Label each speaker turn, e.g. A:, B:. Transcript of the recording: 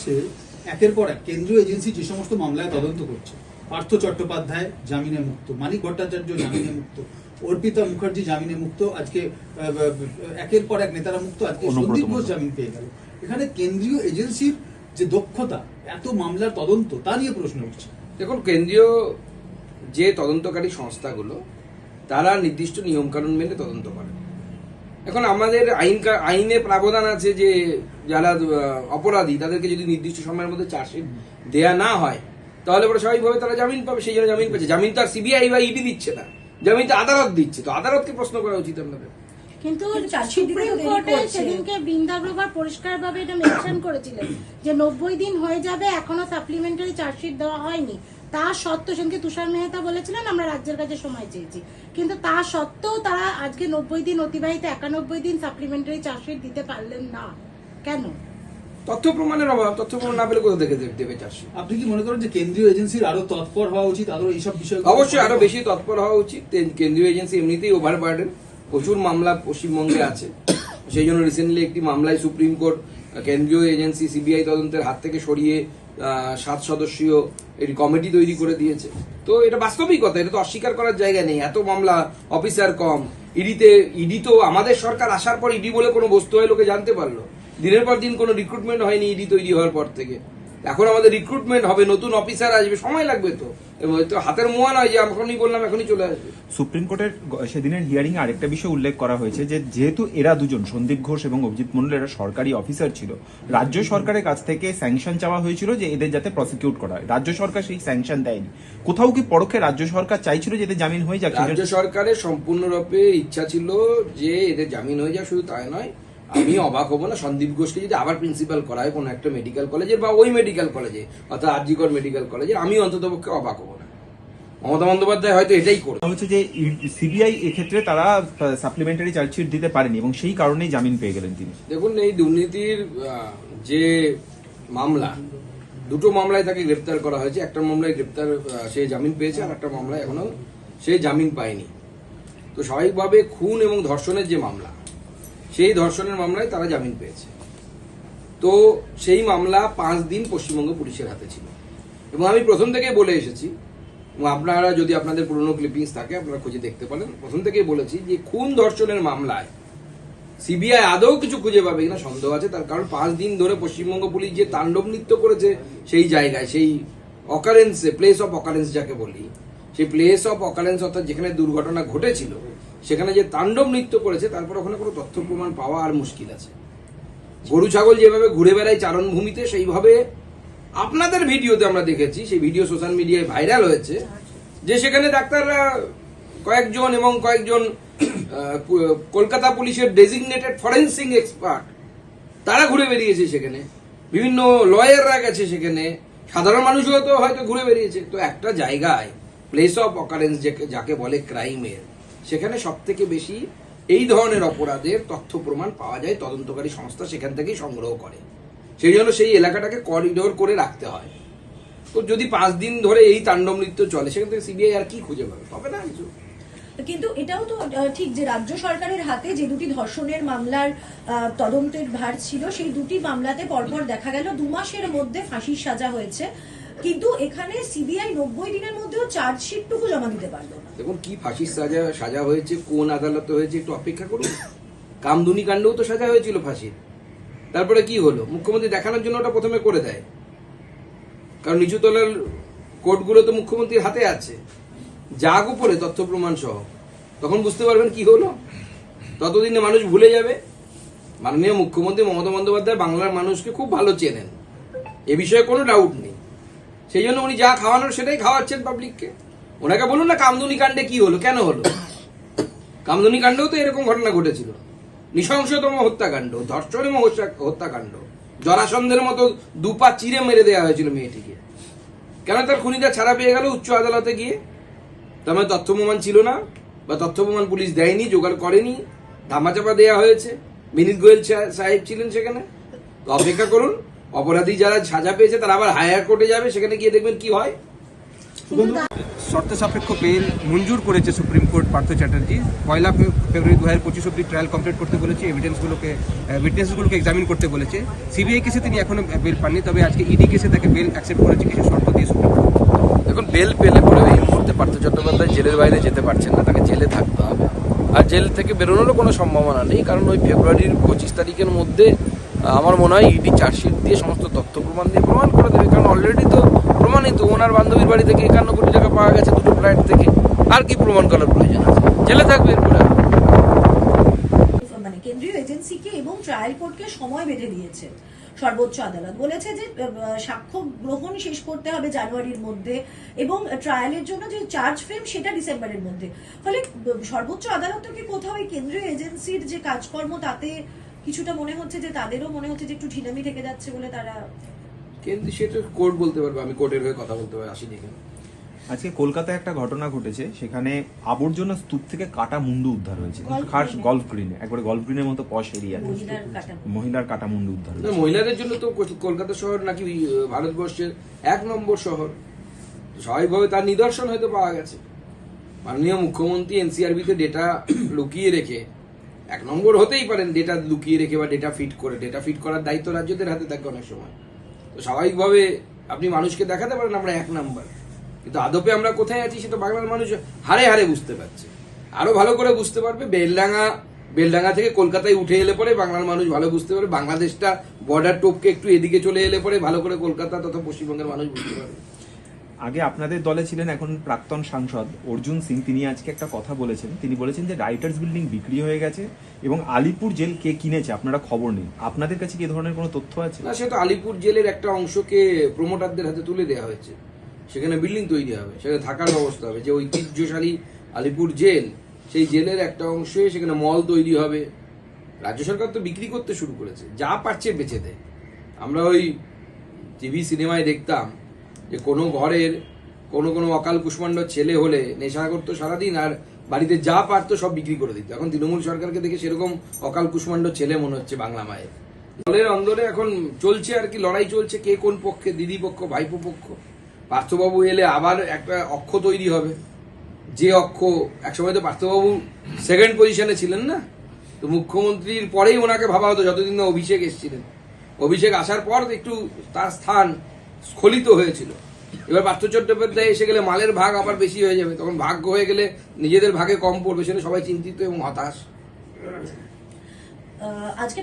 A: আসছে একের পর এক কেন্দ্রীয় এজেন্সি যে সমস্ত মামলায় তদন্ত করছে। পার্থ চট্টোপাধ্যায় জামিনে মুক্ত। মানিক ভট্টাচার্য জামিনে মুক্ত। অর্পিতা মুখার্জি জামিনে মুক্ত। আজকে একের পর এক নেতারা মুক্ত। আজকে সন্দীপ ঘোষ জামিন পেয়ে গেল। এখানে কেন্দ্রীয় এজেন্সির যে দক্ষতা এত মামলার তদন্ত তা নিয়ে প্রশ্ন উঠছে।
B: দেখুন কেন্দ্রীয় যে তদন্তকারী সংস্থাগুলো তারা নির্দিষ্ট নিয়মকানুন মেনে তদন্ত করে। এখন আমাদের আইন আইনে প্রাবধান আছে যে যারা অপরাধী তাদেরকে যদি নির্দিষ্ট সময়ের মধ্যে চার্জশিট দেয়া না হয় তাহলে পরে স্বাভাবিকভাবে তারা জামিন পাবে সেই জন্য জামিন পাচ্ছে জামিন তো আর সিবিআই বা ইডি দিচ্ছে না। জামিন তো আদালত দিচ্ছে। তো আদালতকে প্রশ্ন করা উচিত আপনাদের।
C: কিন্তু সুপ্রিম কোর্টে। সেদিনকে বৃন্দাগ্রবার পরিষ্কারভাবে এটা মেনশন করেছিলেন যে নব্বই দিন হয়ে যাবে এখনও সাপ্লিমেন্টারি চার্জশিট দেওয়া হয়নি। তা সত্ত্বেও সেদিনকে তুষার মেহতা বলেছিলেন আমরা রাজ্যের কাছে সময় চেয়েছি। কিন্তু তা সত্ত্বেও তারা আজকে নব্বই দিন অতিবাহিত একানব্বই দিন সাপ্লিমেন্টারি চার্জশিট দিতে পারলেন না। কেন?
B: তথ্য প্রমাণের অভাব তথ্য প্রমাণ না পেলে কোথা থেকে দেবে- চার্জশিট?
A: আপনি কি মনে করেন যে কেন্দ্রীয় এজেন্সির আরও তৎপর হওয়া উচিত আরও এইসব বিষয়
B: অবশ্যই আরও বেশি তৎপর হওয়া উচিত। কেন্দ্রীয় এজেন্সি এমনিতেই ওভার বার্ডেন প্রচুর মামলা পশ্চিমবঙ্গে আছে। সেই জন্য রিসেন্টলি একটি মামলায় সুপ্রিম কোর্ট কেন্দ্রীয় এজেন্সি, সিবিআই তদন্তের হাত থেকে সরিয়ে সাত সদস্যীয় একটি কমিটি তৈরি করে দিয়েছে। তো এটা বাস্তবিকতা, এটা তো অস্বীকার করার জায়গা নেই। এত মামলা অফিসার কম। ইডিতে, ইডি তো আমাদের সরকার আসার পর ইডি বলে কোনো বস্তু হয় লোকে জানতে পারল। দিনের পর দিন কোনো রিক্রুটমেন্ট হয়নি ইডি তৈরি হওয়ার পর থেকে। এখন আমাদের রিক্রুটমেন্ট হবে নতুন অফিসার আসবে সময় লাগবে তো। তো হাতের মোয়া নয় যে এখনই বললাম এখনই চলে আসবে।
D: সুপ্রিম কোর্টের সেদিনের হিয়ারিং এ আরেকটা বিষয় উল্লেখ করা হয়েছে যে যেহেতু এরা দুজন সন্দীপ ঘোষ এবং অভিজিৎ মন্ডল এরা সরকারি অফিসার ছিল রাজ্য সরকারের কাছ থেকে স্যাংশন চাওয়া হয়েছিল যে এদের যাতে প্রসিকিউট করা হয়। রাজ্য সরকার সেই স্যাংশন দেয়নি। কোথাও কি পরোক্ষে রাজ্য সরকার চাইছিল যে এদের জামিন হয়ে যাক?
B: রাজ্য সরকারের সম্পূর্ণরূপে ইচ্ছা ছিল যে এদের জামিন হয়ে যায় শুধু তাই নয় আমি অবাক হব না সন্দীপ ঘোষকে যদি আবার প্রিন্সিপাল করা হয় কোনো একটা মেডিকেল কলেজের বা ওই মেডিকেল কলেজে অর্থাৎ আরজিকর মেডিকেল কলেজে আমি অন্তত পক্ষে অবাক হব না। মমতা বন্দ্যোপাধ্যায় হয়তো এটাই করবে।
D: হচ্ছে যে সিবিআই এক্ষেত্রে তারা সাপ্লিমেন্টারি চার্জশিট দিতে পারেনি এবং সেই কারণেই জামিন পেয়ে গেলেন তিনি।
B: দেখুন এই দুর্নীতির যে মামলা দুটো মামলায় তাকে গ্রেপ্তার করা হয়েছে। একটা মামলায় গ্রেপ্তার সে জামিন পেয়েছে আর একটা মামলায় এখনও সে জামিন পায়নি। তো স্বাভাবিকভাবে খুন এবং ধর্ষণের যে মামলা সেই ধর্ষণের মামলায় তারা জামিন পেয়েছে। তো সেই মামলা পাঁচ দিন পশ্চিমবঙ্গ পুলিশের হাতে ছিল। এবং আমি প্রথম থেকে বলে এসেছি আপনারা যদি আপনাদের পুরনো ক্লিপিংস থাকে, আপনারা খুঁজে দেখতে পারেন। প্রথম থেকেই বলেছি যে খুন ধর্ষণের মামলায় সিবিআই আদৌ কিছু খুঁজে পাবে কিনা সন্দেহ আছে। তার কারণ পাঁচ দিন ধরে পশ্চিমবঙ্গ পুলিশ যে তাণ্ডব নৃত্য করেছে সেই জায়গায়, সেই অকারেন্সে প্লেস অফ অকারেন্স যাকে বলি, সেই প্লেস অফ অকারেন্স অর্থাৎ যেখানে দুর্ঘটনা ঘটেছিল সেখানে যে তাণ্ডব নৃত্য করেছে, তারপর ওখানে কোনো তথ্য প্রমাণ পাওয়া আর মুশকিল আছে। গরু, ছাগল যেভাবে ঘুরে বেড়ায় চারণভূমিতে, সেইভাবে আপনাদের ভিডিওতে আমরা দেখেছি, সেই ভিডিও সোশ্যাল মিডিয়ায় ভাইরাল হয়েছে, যে সেখানে ডাক্তাররা কয়েকজন এবং কয়েকজন কলকাতা পুলিশের ডেজিগনেটেড ফরেন্সিং এক্সপার্ট তারা ঘুরে বেরিয়েছে সেখানে। বিভিন্ন লয়াররা গেছে সেখানে। সাধারণ মানুষও তো হয়তো ঘুরে বেরিয়েছে তো একটা জায়গায় প্লেস অফ অকারেন্স যাকে বলে ক্রাইমের সেখানে সব থেকে বেশি এই ধরনের অপরাধের তথ্য প্রমাণ পাওয়া যায় তদন্তকারী সংস্থা সেখান থেকেই সংগ্রহ করে। সেই জন্য সেই এলাকাটাকে করিডোর করে রাখতে হয়। তো যদি পাঁচ দিন ধরে এই তাণ্ডব নৃত্য চলে, সেখান থেকে সিবিআই আর কি খুঁজে পাবে? পাবে না কিছু।
E: কিন্তু এটাও তো ঠিক যে রাজ্য সরকারের হাতে যে দুটি ধর্ষণের মামলার তদন্তের ভার ছিল, সেই দুটি মামলাতে পরপর দেখা গেল দু মাসের মধ্যে ফাঁসির সাজা হয়েছে। কিন্তু এখানে সিবিআই নব্বই দিনের মধ্যেও চার্জশিটটুকু জমা দিতে পারল না।
B: দেখুন, কি ফাঁসির সাজা সাজা হয়েছে, কোন আদালতে হয়েছে একটু অপেক্ষা করুন। কামদুনি কাণ্ডেও তো সাজা হয়েছিল ফাঁসির। তারপরে কি হলো? মুখ্যমন্ত্রী দেখানোর জন্য ওটা প্রথমে করে দেয়। কারণ নিচুতলার কোর্টগুলো তো মুখ্যমন্ত্রীর হাতে আছে। যাক উপরে তথ্য প্রমাণ সহ। তখন বুঝতে পারবেন কি হলো? ততদিনে মানুষ ভুলে যাবে। মাননীয় মুখ্যমন্ত্রী মমতা বন্দ্যোপাধ্যায় বাংলার মানুষকে খুব ভালো চেনেন। এ বিষয়ে কোনো ডাউট নেই। সেই জন্য উনি যা খাওয়ানোর সেটাই খাওয়াচ্ছেন পাবলিককে ওনাকে বলুন না কামদুনি কাণ্ডে কি হলো, কেন হলো? কামদুনি কাণ্ডেও তো এরকম ঘটনা ঘটেছিল। নৃশংসতম হত্যাকাণ্ড ধর্ষণ এবং হত্যা- হত্যাকাণ্ড, জরাসন্ধের মতো দুপা চিরে মেরে দেওয়া হয়েছিল মেয়েটিকে। কেন তার খুনিটা ছাড়া পেয়ে গেল উচ্চ আদালতে গিয়ে? তার মানে তথ্য প্রমাণ ছিল না, বা তথ্য প্রমাণ পুলিশ দেয়নি, জোগাড় করেনি, ধামাচাপা দেওয়া হয়েছে। বিনীত গোয়েল সাহেব ছিলেন সেখানে। তো অপেক্ষা করুন অপরাধী যারা সাজা পেয়েছে তারা আবার হায়ার কোর্টে যাবে সেখানে গিয়ে দেখবেন কি হয়।
F: শর্ত সাপেক্ষ বেল মঞ্জুর করেছে সুপ্রিম কোর্ট পার্থ চ্যাটার্জি। পয়লা ফেব্রুয়ারি দু হাজার পঁচিশ অব্দি ট্রায়াল কমপ্লিট করতে বলেছে এভিডেন্সগুলোকে উইটনেসগুলোকে এক্সামিন করতে বলেছে। সিবিআই কেসে তিনি এখনও বেল পাননি তবে আজকে ইডি কেসে তাকে বেল অ্যাকসেপ্ট করেছে কিছু শর্ত দিয়ে সুপ্রিম কোর্ট
B: এখন বেল পেলে পরে এই মুহূর্তে পার্থ চট্টোপাধ্যায় জেলের বাইরে যেতে পারছেন না তাকে জেলে থাকতে হবে। আর জেল থেকে বেরোনোরও কোনো সম্ভাবনা নেই কারণ ওই ফেব্রুয়ারির পঁচিশ তারিখের মধ্যে আমার মনে হয় ইডি চার্জশিট দিয়ে সমস্ত তথ্য প্রমাণ দিয়ে প্রমাণ করে দেবে। কারণ অলরেডি তো প্রমাণিত ওনার বান্ধবীর বাড়ি থেকে একান্ন কোটি টাকা পাওয়া গেছে দুটো ফ্ল্যাট থেকে। আর কি প্রমাণ করার প্রয়োজন আছে? জেলে থাকবে এরপরে
E: মানে কেন্দ্রীয় এজেন্সিকে এবং ট্রায়াল কোর্টকে সময় বেঁধে দিয়েছে। সর্বোচ্চ আদালত বলেছে যে সাক্ষ্য গ্রহণ শেষ করতে হবে জানুয়ারির মধ্যে এবং ট্রায়ালের জন্য যে চার্জ ফ্রেম সেটা ডিসেম্বরের মধ্যে। ফলে সর্বোচ্চ আদালত কি কোথাও এই কেন্দ্রীয় এজেন্সির যে কাজকর্ম তাতে কিছুটা মনে হচ্ছে যে তাদেরও মনে হচ্ছে যে একটু ঢিলামি থেকে যাচ্ছে বলে তারা
B: কিন্তু সেটা কোর্ট বলতে পারবে আমি কোর্টের হয়ে কথা বলতে পারি আসি দেখে
D: আজকে কলকাতায় একটা ঘটনা ঘটেছে সেখানে আবর্জনা স্তূপ থেকে কাটা মুন্ডু উদ্ধার হয়েছে। খাস। গল্ফ গ্রিনে একবারে গল্ফ গ্রিনের মতো পশ এরিয়াতে
E: মহিলার কাটা
D: মুন্ডু। উদ্ধার হয়েছে।
B: মহিলাদের জন্য তো কলকাতা শহর নাকি ভারতবর্ষের এক নম্বর শহর। স্বাভাবিকভাবে তার নিদর্শন হয়তো পাওয়া গেছে। মাননীয় মুখ্যমন্ত্রী এনসিআরবিতে ডেটা লুকিয়ে রেখে এক নম্বর হতেই পারেন ডেটা লুকিয়ে রেখে বা ডেটা ফিট করে। ডেটা ফিট করার দায়িত্ব রাজ্যদের হাতে থাকে অনেক সময়। তো স্বাভাবিকভাবে আপনি মানুষকে দেখাতে পারেন আমরা এক নাম্বার। কিন্তু আদপে আমরা কোথায় আছি সেটা বাংলার মানুষ হারে হারে বুঝতে পারছে। আরও ভালো করে বুঝতে পারবে, বেলডাঙ্গা বেলডাঙ্গা থেকে কলকাতায় উঠে এলে পরে বাংলার মানুষ ভালো বুঝতে পারবে, বাংলাদেশটা বর্ডার টোপকে একটু এদিকে চলে এলে পরে ভালো করে কলকাতা তথা পশ্চিমবঙ্গের মানুষ বুঝতে পারবে।
D: আগে আপনাদের দলে ছিলেন এখন প্রাক্তন সাংসদ অর্জুন সিং। তিনি আজকে একটা কথা বলেছেন। তিনি বলেছেন যে, রাইটার্স বিল্ডিং বিক্রি হয়ে গেছে এবং আলিপুর জেল কে কিনেছে আপনারা খবর নেই আপনাদের কাছে কি ধরনের কোনো তথ্য আছে?
B: না সেটা আলিপুর জেলের একটা অংশকে প্রমোটারদের হাতে তুলে দেওয়া হয়েছে। সেখানে বিল্ডিং তৈরি হবে, সেখানে থাকার ব্যবস্থা হবে। যে ঐতিহ্যশালী আলিপুর জেল, সেই জেলের একটা অংশে সেখানে মল তৈরি হবে। রাজ্য সরকার তো বিক্রি করতে শুরু করেছে। যা পারছে বেচে দেয়। আমরা ওই টিভি সিনেমায় দেখতাম যে কোনো ঘরের কোনো কোনো অকাল কুষ্মাণ্ড ছেলে হলে নেশা করতো সারাদিন আর বাড়িতে যা পারতো সব বিক্রি করে দিত। এখন তৃণমূল সরকারকে দেখে সেরকম অকাল কুষ্মাণ্ড ছেলে মনে হচ্ছে বাংলা মায়ের। দলের অন্দরে এখন চলছে আর কি, লড়াই চলছে, কে কোন পক্ষে, দিদি পক্ষ, ভাইপো পক্ষ। পার্থবাবু এলে আবার একটা অক্ষ তৈরি হবে। যে অক্ষ, একসময় তো পার্থবাবু সেকেন্ড পজিশনে ছিলেন না? তো মুখ্যমন্ত্রীর পরেই ওনাকে ভাবা হতো, যতদিন না অভিষেক এসেছিলেন। অভিষেক আসার পর একটু তার স্থান স্খলিত হয়েছিল। এবার পার্থ চট্টোপাধ্যায় এসে গেলে মালের ভাগ আবার বেশি হয়ে যাবে। তখন ভাগ্য হয়ে গেলে নিজেদের ভাগে কম পড়বে সেটা সবাই চিন্তিত এবং হতাশ।
E: আজকে